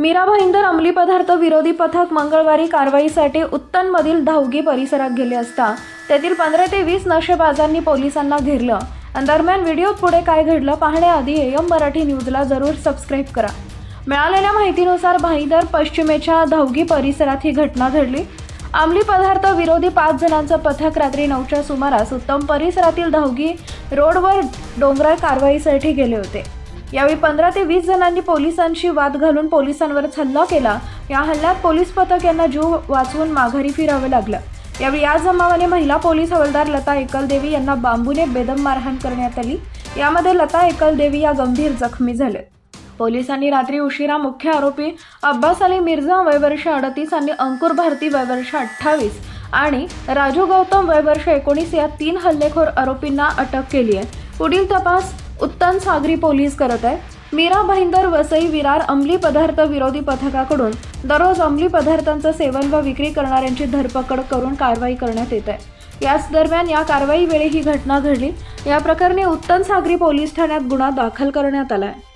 मीरा भाईंदर अंमली पदार्थ विरोधी पथक मंगळवारी कारवाईसाठी उत्तनमधील धावगी परिसरात गेले असता तेथील पंधरा ते वीस नशेबाजांनी पोलिसांना घेरलं. आणि दरम्यान व्हिडिओत पुढे काय घडलं पाहण्याआधी एम मराठी न्यूजला जरूर सबस्क्राईब करा. मिळालेल्या माहितीनुसार भाईंदर पश्चिमेच्या धावगी परिसरात ही घटना घडली. अंमली पदार्थ विरोधी पाच जणांचं पथक रात्री नऊच्या सुमारास उत्तम परिसरातील धावगी रोडवर डोंगराळ कारवाईसाठी गेले होते. यावेळी पंधरा ते वीस जणांनी पोलिसांशी वाद घालून पोलिसांवरच हल्ला केला. या हल्ल्यात पोलीस पथक यांना जीव वाचवून माघारी फिरावं लागलं. यावेळी या जमावाने महिला पोलीस हवालदार लता एकलदेवी यांना बांबूने बेदम मारहाण करण्यात आली. यामध्ये लता एकलदेवी या गंभीर जखमी झाल्या पोलिसांनी रात्री उशिरा मुख्य आरोपी अब्बास अली मिर्झा वयवर्ष अडतीस आणि अंकुर भारती वयवर्ष अठ्ठावीस आणि राजू गौतम वयवर्ष एकोणीस या तीन हल्लेखोर आरोपींना अटक केली आहे. पुढील तपास उत्तन सागरी पोलीस करत आहे. मीरा भाईंदर वसई विरार अंमली पदार्थ विरोधी पथकाकडून दररोज अंमली पदार्थांचं सेवन व विक्री करणाऱ्यांची धरपकड करून कारवाई करण्यात येत आहे. याच दरम्यान या कारवाई वेळी ही घटना घडली. या प्रकरणी उत्तन सागरी पोलीस ठाण्यात गुन्हा दाखल करण्यात आला आहे.